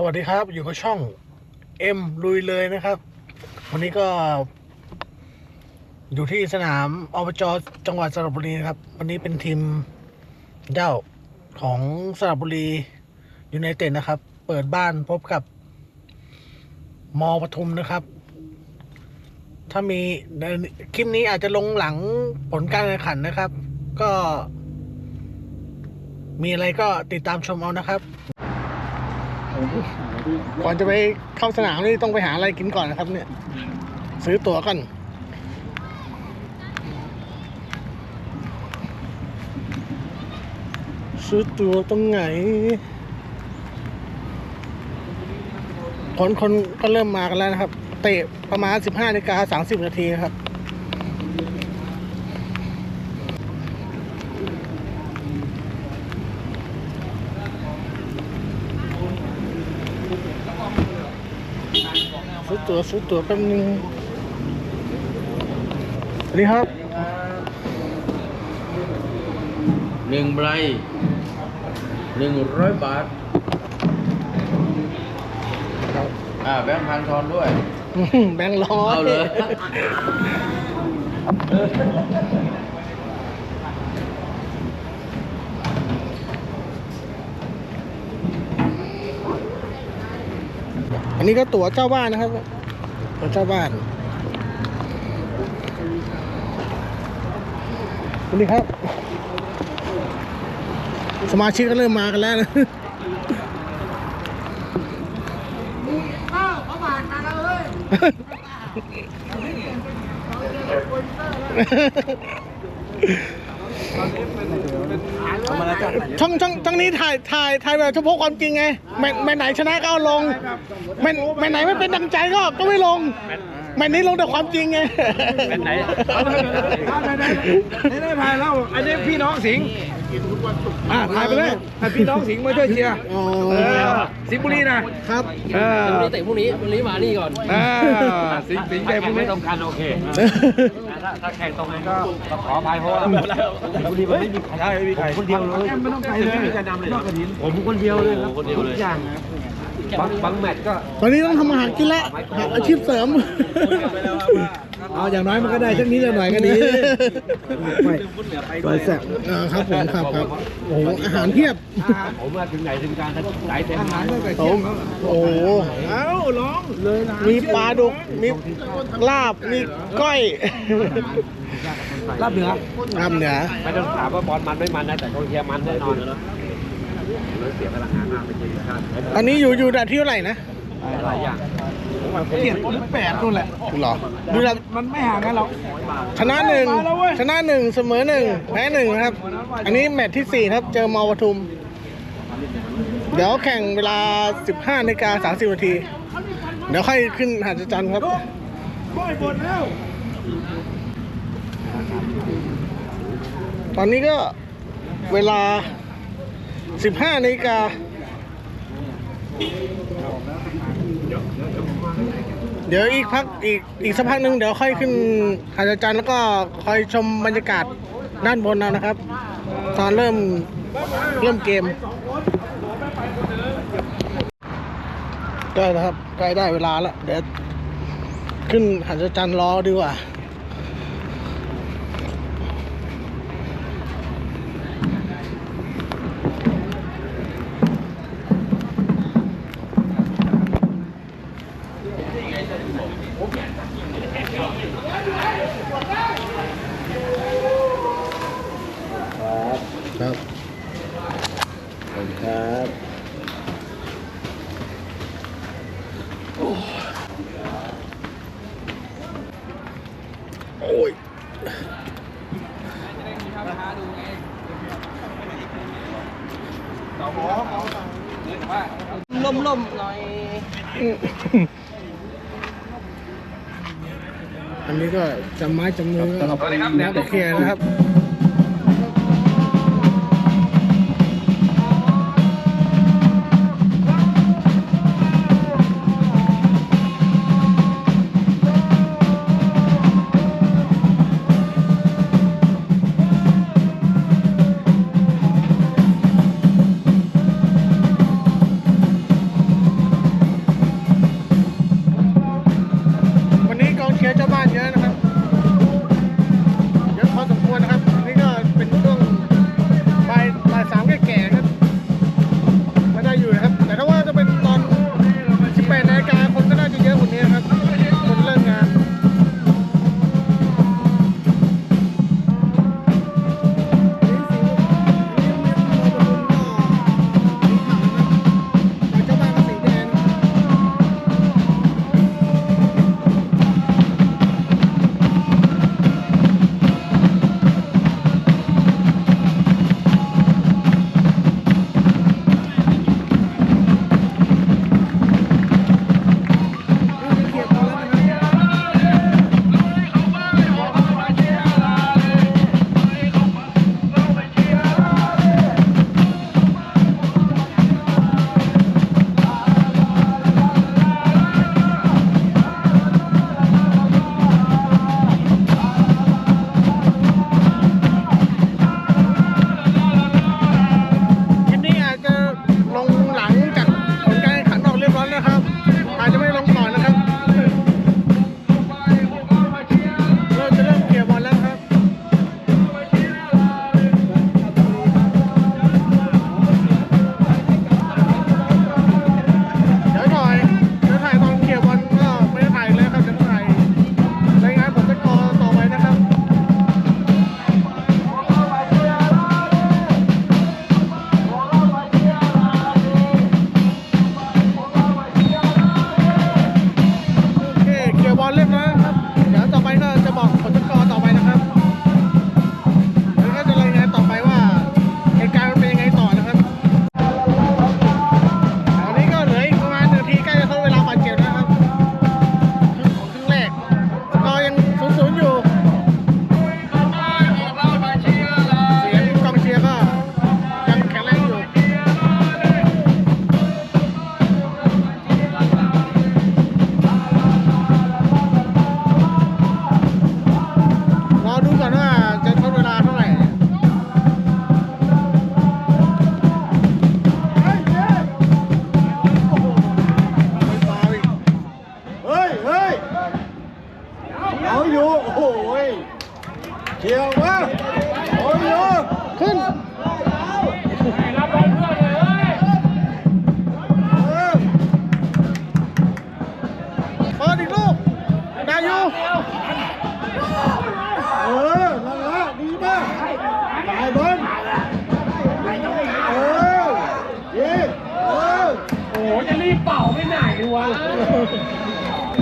สวัสดีครับ อยู่กับช่องเอ็มลุยเลยนะครับ วันนี้ก็ อยู่ที่สนามอบจจังหวัดสระบุรีนะครับ วันนี้เป็นทีมเจ้าของสระบุรียูไนเต็ดนะครับ เปิดบ้านพบกับมอปทุมนะครับ ถ้ามีคลิปนี้อาจจะลงหลังผลการแข่งขันนะครับ ก็ มีอะไรก็ติดตามชมเอานะครับ ก่อนจะไปเข้าสนามนี่ต้องไปหาอะไรกินก่อนนะครับ เนี่ย ซื้อตั๋วก่อนซื้อตั๋วตรงไหน คนคนก็เริ่มมากันแล้วนะครับ เตะประมาณ 15นาฬิกา30 นาทีครับ ตั๋วซื้อตั๋วแป๊บนึงสวัสดีครับหนึ่งใบหนึ่งร้อยบาทอ่าแบงค์พันทอนด้วยอื้อหือแบงค์ร้อยเอาเลยอันนี้ก็ตั๋วเจ้าบ้านนะครับ ตั๋วเจ้าบ้านสวัสดีครับ สมาชิกก็เริ่มมากันแล้วนะ ช่องช่องช่องนี้ถ่ายถ่ายถ่ายแบบเฉพาะความจริงไงแมตช์แมตช์ไหนชนะก็เอาลงแมตช์แมตช์ไหนไม่เป็นดังใจก็ก็ไม่ลงแมตช์นี้ลงแต่ความจริงไงเป็นไหน ไม่ได้ถ่ายแล้วอันนี้พี่น้องสิงห์ อ่าถ่ายไปเลยอะพี่น้องสิงห์มาช่วยเชียร์อ๋อเออสิงห์บุรีนะครับ เออเตะพรุ่งนี้วันนี้มานี่ก่อนเออสิงห์สิงห์ใจพวกนี้ตรงกันโอเค ถ้าถ้าแข่งตรงกันก็ขออภัยเพราะว่าบุรีมันไม่มีใครได้ไม่มีใครคนเดียวเลยไม่ต้องไปเลยไม่มีการนำเลยกระถินผมคนเดียวเลยครับคนเดียวเลยทุกอย่างบางบางแมตช์ก็ ตอนนี้ต้องทำอาหารกินละหาอาชีพเสริม เอาอย่างน้อยมันก็ได้สักนิดสักหน่อยก็ดีไม่ไปแซ่บอ่าครับผมครับครับโอ้โหอาหารเพียบผมมาถึงไหนถึงการสายเต็มอาหารตั้งแต่โอ้เที่ยงโอ้โหเอ้าร้องเลยนะมีปลาดุกมีลาบมีก้อยรับเหนือลาบเหนือไม่ต้องถามว่าบอลมันไม่มันนะแต่กองเชียร์มันแน่นอนเลยเสียพลังงานมากไปจริงนะครับอันนี้อยู่อยู่ดัที่เท่าไหร่นะหลายอย่าง เจ็ดหรือแปดนู่นแหละหรอดูดัมันไม่ห่างกันหรอกชนะหนึ่งชนะหนึ่งเสมอหนึ่งแพ้หนึ่งนะครับ อันนี้แมตช์ที่สี่ครับ เจอมอปทุม เดี๋ยวแข่งเวลา 15นาฬิกา30นาที เดี๋ยวค่อยขึ้นหาดจจันทร์ครับบ่อยหมดแล้วตอนนี้ก็เวลา 15นาฬิกา เดี๋ยวอีกพักอีกอีกสักพักหนึ่งเดี๋ยวค่อยขึ้นหาจจันแล้วก็คอยชมบรรยากาศด้านบนเอานะครับ ตอนเริ่มเริ่มเกมได้แล้วครับใกล้ได้เวลาแล้วเดี๋ยวขึ้นหาจจันรอดีกว่า ครับขอบคุณครับโอ้ยล่มๆหน่อย อันนี้ก็จำไม้จำมือแล้วแต่เคลียร์นะครับ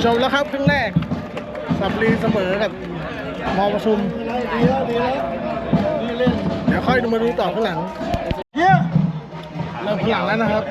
จบแล้วครับครึ่งแรกสับรีเสมอกับมอประชุมดีแล้วดีแล้วนี่เล่นเดี๋ยวค่อยดูมาดูต่อข้างหลังเยี่ยเริ่มข้างหลังแล้วนะครับ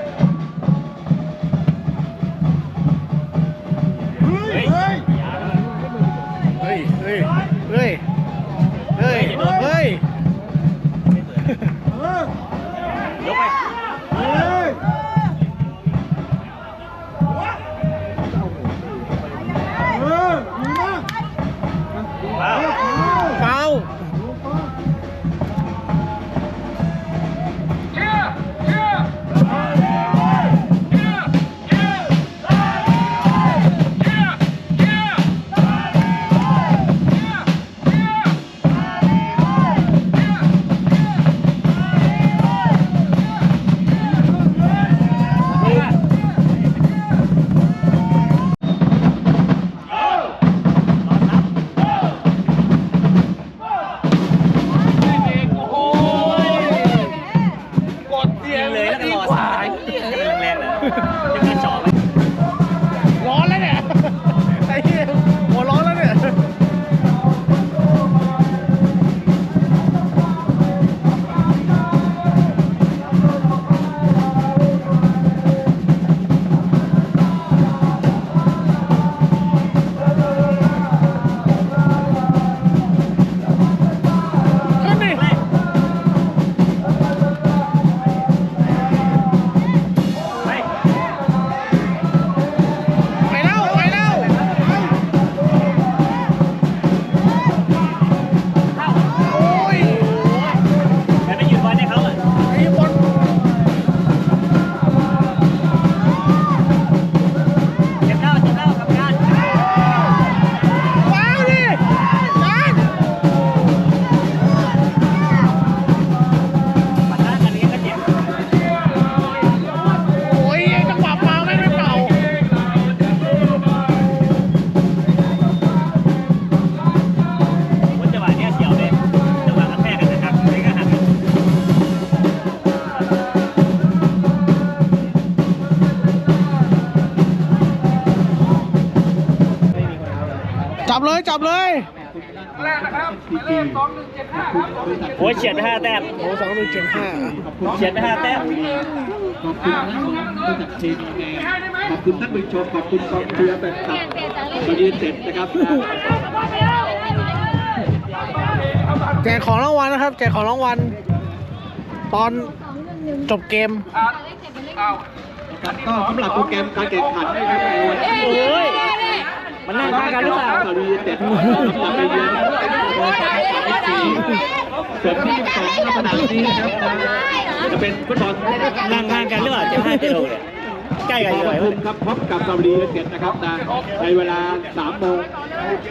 จับเลยจับเลยโอ้ยเฉียดไปห้าแต้มโอ้สองหนึ่งเจ็ดห้าเฉียดไปห้าแต้มขอบคุณทั้งสองท่านจากทีมงานขอบคุณท่านผู้ชมขอบคุณกองเชียร์แฟนคลับมายืนเสร็จนะครับแจกของรางวัลนะครับแจกของรางวัลตอนจบเกมก็สำหรับโปรแกรมการแข่งขันนะครับในวันที่โอ้ย มันนั่งข้างกันหรือเปล่ามายืนเสร็จนะครับไปเยือนส่วนที่สองสนามนี้นะครับจะเป็นฟุตบอลนั่งข้างกันหรือเปล่าเจ็บห้าเจ็ดหกเนี่ยใกล้กันอยู่ปไหนทุวะมครับพบกับซาอุดีอาระเบียนะครับนะในเวลา3โมง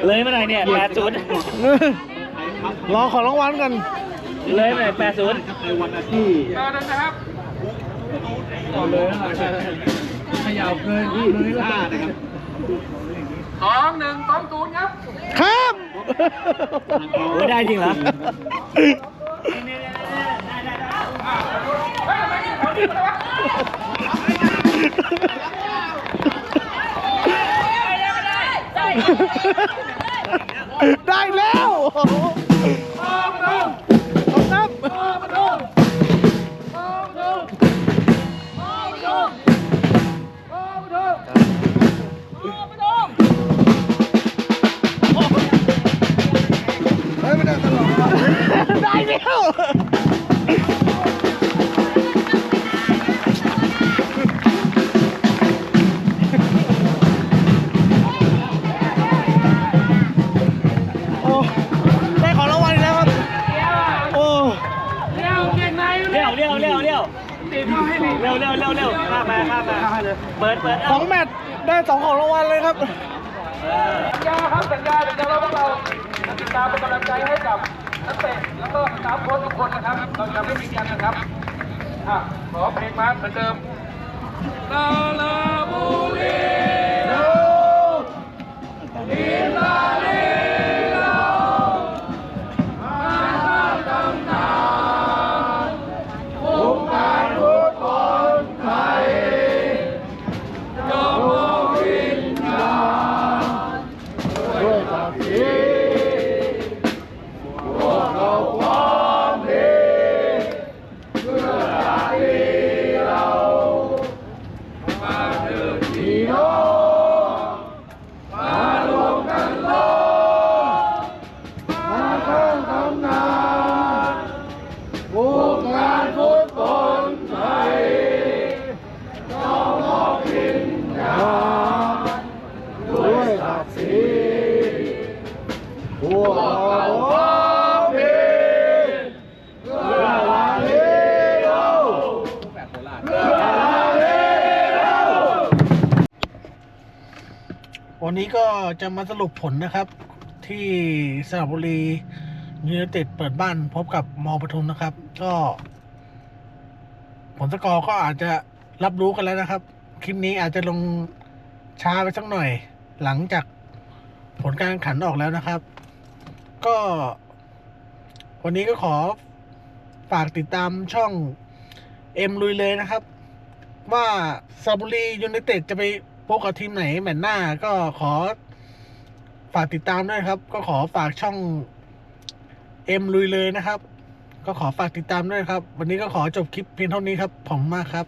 เลยเมื่อไหร่เนี่ยแปดศูนย์รอของรางวัลกัน เลยเมื่อไหร่แปดศูนย์ในวันอาทิตย์ขยับเลยที่25นะครับ สองหนึ่งสองศูนย์ครับครับไม่ได้จริงเหรอได้แล้ว เร็วเร็วเร็วเร็วข้ามมาข้ามมาเปิดเปิดสเอาองแมตช์ได้สองของรางวัลเลยครับสัญญาครับสัญญาเดี๋ยวเราพวกเราจะติดตามเป็นกำลังใจให้กับนักเตะแล้วก็สตาฟโค้ชทุกคนนะครับ เราจะไม่มีกันนะครับอะขอเพลงมาเหมือนเดิมลาลา วันนี้ก็จะมาสรุปผลนะครับ ที่สระบุรียูไนเต็ดเปิดบ้านพบกับมอปทุมนะครับ ก็ ผลสกอร์ก็อาจจะรับรู้กันแล้วนะครับ คลิปนี้อาจจะลงช้าไปสักหน่อย หลังจากผลการแข่งขันออกแล้วนะครับ ก็ วันนี้ก็ขอฝากติดตามช่องเอ็มลุยเลยนะครับ ว่าซาบุรียูไนเต็ดจะไป พบกับทีมไหนแมตช์หน้าก็ขอฝากติดตามด้วยครับ ก็ขอฝากช่องเอ็มลุยเลยนะครับ ก็ขอฝากติดตามด้วยครับ วันนี้ก็ขอจบคลิปเพียงเท่านี้ครับผมมากครับ